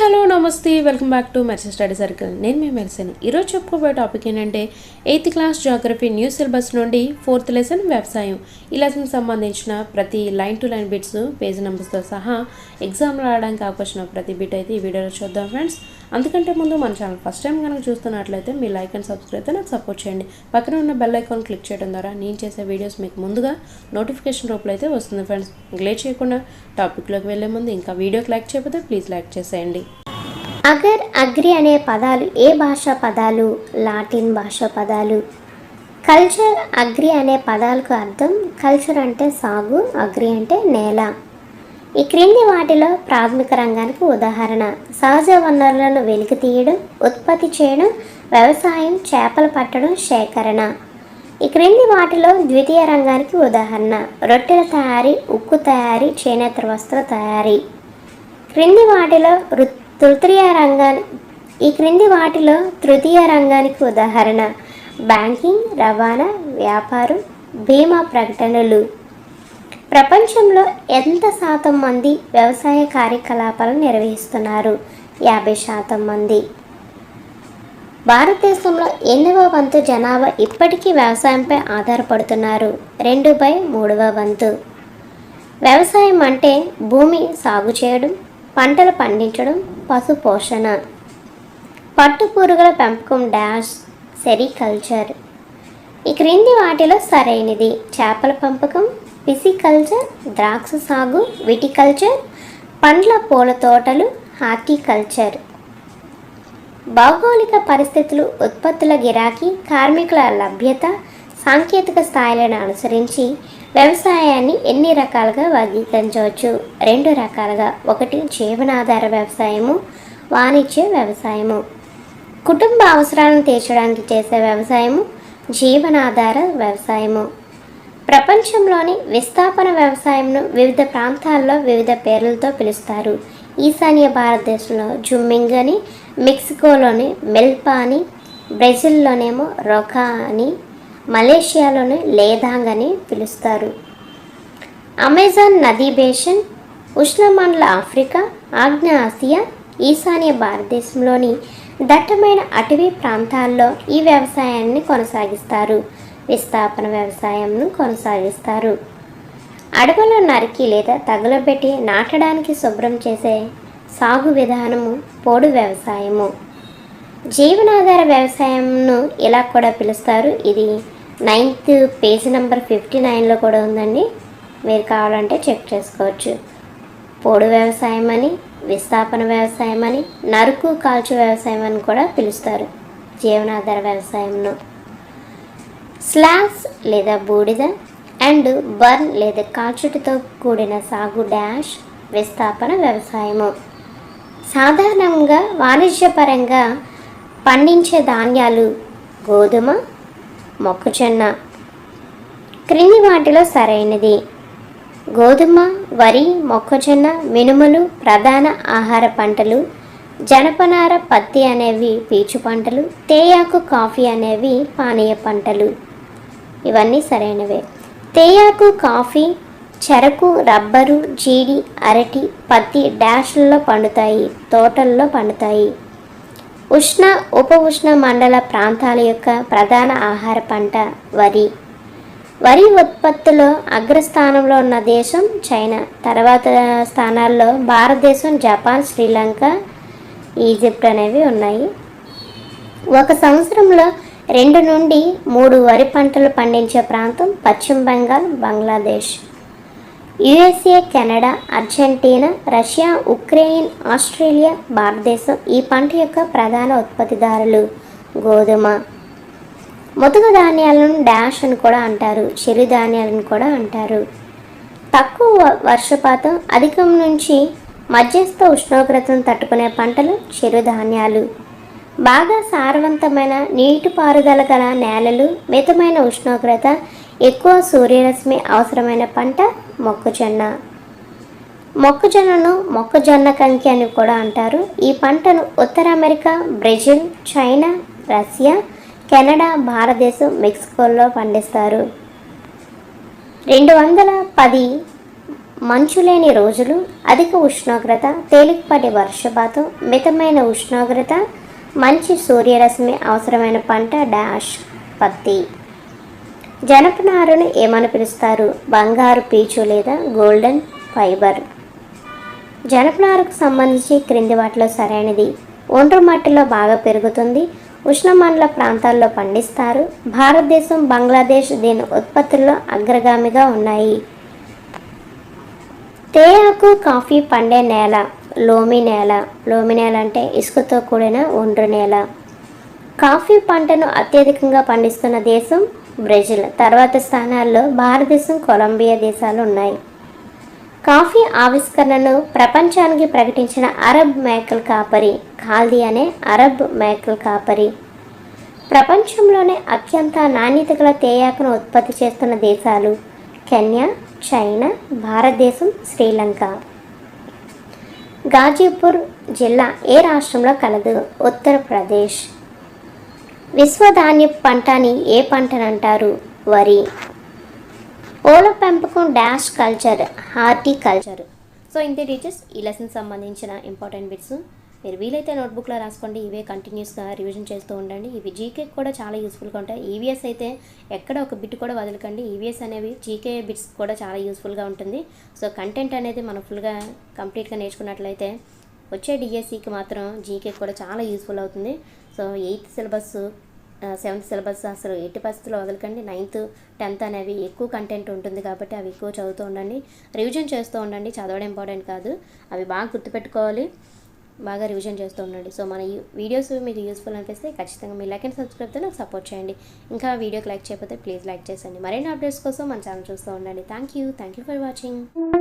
Hello నమస్తే welcome back to Mercy study circle. నేను మీ మెర్సన్. ఈరోజు చెప్పుకోబోయే టాపిక్ ఏంటంటే eighth class geography new syllabus నుండి ఫోర్త్ లెసన్ వ్యవసాయం. ఈ లెసన్కి సంబంధించిన ప్రతి line to line bits page నెంబర్స్తో సహా ఎగ్జామ్లో రావడానికి అవకాశం ప్రతి బిట్ అయితే ఈ వీడియోలో చూద్దాం ఫ్రెండ్స్. అందుకంటే ముందు మన ఛానల్ ఫస్ట్ టైం కనుక చూస్తున్నట్లయితే మీ లైక్ అండ్ సబ్స్క్రైబ్ అయితే నాకు సపోర్ట్ చేయండి. పక్కన ఉన్న బెల్ ఐకాన్ క్లిక్ చేయడం ద్వారా నేను చేసే వీడియోస్ మీకు ముందుగా నోటిఫికేషన్ రూపంలో అయితే వస్తుంది ఫ్రెండ్స్. లేట్ చేయకుండా టాపిక్లోకి వెళ్ళే ముందు ఇంకా వీడియోకి లైక్ చేయకపోతే ప్లీజ్ లైక్ చేసేయండి. అగర్ అగ్రి అనే పదాలు ఏ భాషా పదాలు? లాటిన్ భాషా పదాలు. కల్చర్ అగ్రి అనే పదాలకు అర్థం కల్చర్ అంటే సాగు అగ్రి అంటే నేల. ఈ క్రింది వాటిలో ప్రాథమిక రంగానికి ఉదాహరణ. సహజ వనరులను వెలికి తీయడం ఉత్పత్తి చేయడం వ్యవసాయం చేపలు పట్టడం సేకరణ. ఈ క్రింది వాటిలో ద్వితీయ రంగానికి ఉదాహరణ. రొట్టెల తయారీ ఉక్కు తయారీ చేనేత వస్త్ర తయారీ. క్రింది వాటిలో వృత్తి తృతీయ రంగాన్ని ఈ క్రింది వాటిలో తృతీయ రంగానికి ఉదాహరణ. బ్యాంకింగ్ రవాణా వ్యాపారం బీమా ప్రకటనలు. ప్రపంచంలో ఎంత శాతం మంది వ్యవసాయ కార్యకలాపాలు నిర్వహిస్తున్నారు? యాభై శాతం మంది. భారతదేశంలో ఎనిమిదవ వంతు జనాభా ఇప్పటికీ వ్యవసాయంపై ఆధారపడుతున్నారు. రెండు బై మూడవ వంతు. వ్యవసాయం అంటే భూమి సాగు చేయడం పంటలు పండించడం పశు పోషణ. పట్టు పురుగుల పెంపకం డాష్ సెరికల్చర్. ఈ క్రింది వాటిలో సరైనది. చేపల పెంపకం పిసికల్చర్ ద్రాక్ష సాగు విటికల్చర్ పండ్ల పూల తోటలు హార్టికల్చర్. భౌగోళిక పరిస్థితులు ఉత్పత్తుల గిరాకీ కార్మికుల లభ్యత సాంకేతిక స్థాయిలను అనుసరించి వ్యవసాయాన్ని ఎన్ని రకాలుగా వర్గీకరించవచ్చు? రెండు రకాలుగా. ఒకటి జీవనాధార వ్యవసాయము వాణిజ్య వ్యవసాయము. కుటుంబ అవసరాలను తీర్చడానికి చేసే వ్యవసాయము జీవనాధార వ్యవసాయము. ప్రపంచంలోని విస్థాపన వ్యవసాయంను వివిధ ప్రాంతాల్లో వివిధ పేర్లతో పిలుస్తారు. ఈశాన్య భారతదేశంలో జుమ్మింగ్ అని మెక్సికోలోని మెల్పా అని బ్రెజిల్లోనేమో రొకా అని మలేషియాలోని లేదాంగ్ అని పిలుస్తారు. అమెజాన్ నదీ బేషన్ ఉష్ణమండల ఆఫ్రికా ఆగ్న ఆసియా ఈశాన్య భారతదేశంలోని దట్టమైన అటవీ ప్రాంతాల్లో ఈ వ్యవసాయాన్ని కొనసాగిస్తారు. విస్థాపన వ్యవసాయంను కొనసాగిస్తారు. అడవులు నరికి లేదా తగులబెట్టి నాటడానికి శుభ్రం చేసే సాగు విధానము పోడు వ్యవసాయము. జీవనాధార వ్యవసాయంను ఇలా కూడా పిలుస్తారు? ఇది నైన్త్ పేజ్ నెంబర్ ఫిఫ్టీ నైన్లో కూడా ఉందండి. మీరు కావాలంటే చెక్ చేసుకోవచ్చు. పోడు వ్యవసాయం అని విస్థాపన వ్యవసాయం అని నరుకు కాల్చు వ్యవసాయం అని కూడా పిలుస్తారు. జీవనాధార వ్యవసాయంను. స్లాస్ లేదా బూడిద అండ్ బర్న్ లేదా కాల్చుటితో కూడిన సాగు డాష్ విస్థాపన వ్యవసాయము. సాధారణంగా వాణిజ్యపరంగా పండించే ధాన్యాలు గోధుమ మొక్కజొన్న. క్రింది వాటిలో సరైనది. గోధుమ వరి మొక్కజొన్న మినుములు ప్రధాన ఆహార పంటలు. జనపనార పత్తి అనేవి పీచు పంటలు. తేయాకు కాఫీ అనేవి పానీయ పంటలు. ఇవన్నీ సరైనవే. తేయాకు కాఫీ చెరకు రబ్బరు జీడి అరటి పత్తి డాష్లలో పండుతాయి తోటల్లో పండుతాయి. ఉష్ణ ఉప ఉష్ణ మండల ప్రాంతాల యొక్క ప్రధాన ఆహార పంట వరి. వరి ఉత్పత్తిలో అగ్రస్థానంలో ఉన్న దేశం చైనా. తర్వాత స్థానాల్లో భారతదేశం జపాన్ శ్రీలంక ఈజిప్ట్ అనేవి ఉన్నాయి. ఒక సంవత్సరంలో రెండు నుండి మూడు వరి పంటలు పండించే ప్రాంతం పశ్చిమ Bengal Bangladesh. USA Canada Argentina Russia Ukraine Australia భారతదేశం ఈ పంట యొక్క ప్రధాన ఉత్పత్తిదారులు. గోధుమ. ముతక ధాన్యాలను డాష్ అని కూడా అంటారు. చిరుధాన్యాలను కూడా అంటారు. తక్కువ వర్షపాతం అధికం నుంచి మధ్యస్థ ఉష్ణోగ్రతను తట్టుకునే పంటలు చిరుధాన్యాలు బాగా సారవంతమైన నీటిపారుదల గల నేలలు మితమైన ఉష్ణోగ్రత ఎక్కువ సూర్యరశ్మి అవసరమైన పంట మొక్కజొన్న. మొక్కజొన్నను మొక్కజొన్న కంకి అని కూడా అంటారు. ఈ పంటను ఉత్తర America Brazil China Russia Canada భారతదేశం మెక్సికోలో పండిస్తారు. రెండు వందల పది మంచు లేని రోజులు అధిక ఉష్ణోగ్రత తేలికపాటి వర్షపాతం మితమైన ఉష్ణోగ్రత మంచి సూర్యరశ్మి అవసరమైన పంట డాష్ పత్తి. జనపనారను ఏమని పిలుస్తారు? బంగారు పీచు లేదా గోల్డెన్ ఫైబర్? జనపనారకు సంబంధించి క్రింది వాటిలో సరైనది. ఒండ్రు మట్టిలో బాగా పెరుగుతుంది. ఉష్ణమండల ప్రాంతాల్లో పండిస్తారు. భారతదేశం బంగ్లాదేశ్ దీని ఉత్పత్తుల్లో అగ్రగామిగా ఉన్నాయి. తేయాకు కాఫీ పండే నేల లోమి నేల. లోమి నేల అంటే ఇసుకతో కూడిన ఒండ్రు నేల. కాఫీ పంటను అత్యధికంగా పండిస్తున్న దేశం బ్రెజిల్. తర్వాత స్థానాల్లో భారతదేశం కొలంబియా దేశాలు ఉన్నాయి కాఫీ ఆవిష్కరణను ప్రపంచానికి ప్రకటించిన అరబ్ మేకల్ కాపరి ఖాల్ది అనే అరబ్ మేకల్ కాపరి. ప్రపంచంలోనే అత్యంత నాణ్యత గల తేయాకును ఉత్పత్తి చేస్తున్న దేశాలు కెన్యా చైనా భారతదేశం శ్రీలంక. గాజీపూర్ జిల్లా ఏ రాష్ట్రంలో కలదు? ఉత్తరప్రదేశ్. విశ్వధాన్య పంట అని ఏ పంటనంటారు? వరి. ఓల పెంపకం డాష్ కల్చర్ హార్టికల్చర్. సో ఇంతే టీచర్స్ ఈ లెసన్ సంబంధించిన ఇంపార్టెంట్ బిట్స్. మీరు వీలైతే నోట్బుక్లో రాసుకోండి ఇవే కంటిన్యూస్గా రివిజన్ చేస్తూ ఉండండి. ఇవి జీకే కూడా చాలా యూస్ఫుల్గా ఉంటాయి. ఈవీఎస్ అయితే ఎక్కడ ఒక బిట్ కూడా వదలకండి. ఈవీఎస్ అనేవి జీకే బిట్స్ కూడా చాలా యూస్ఫుల్గా ఉంటుంది. సో కంటెంట్ అనేది మనం ఫుల్గా కంప్లీట్గా నేర్చుకున్నట్లయితే వచ్చే డిఎస్సికి మాత్రం జీకే కూడా చాలా యూస్ఫుల్ అవుతుంది. So eighth syllabus seventh syllabus అసలు ఎట్టి పరిస్థితుల్లో వదలకండి. నైన్త్ టెన్త్ అనేవి ఎక్కువ కంటెంట్ ఉంటుంది కాబట్టి అవి ఎక్కువ చదువుతూ ఉండండి. రివిజన్ చేస్తూ ఉండండి. చదవడం ఇంపార్టెంట్ కాదు. అవి బాగా గుర్తుపెట్టుకోవాలి. బాగా రివిజన్ చేస్తూ ఉండండి. సో మన ఈ వీడియోస్ మీకు యూస్ఫుల్ అనిపిస్తే ఖచ్చితంగా మీ లైక్ అండ్ సబ్స్క్రైబ్తో నాకు సపోర్ట్ చేయండి. ఇంకా వీడియోకి లైక్ చేయకపోతే ప్లీజ్ లైక్ చేసండి మరిన్ని అప్డేట్స్ కోసం మన ఛానల్ చూస్తూ ఉండండి. Thank you thank you for watching.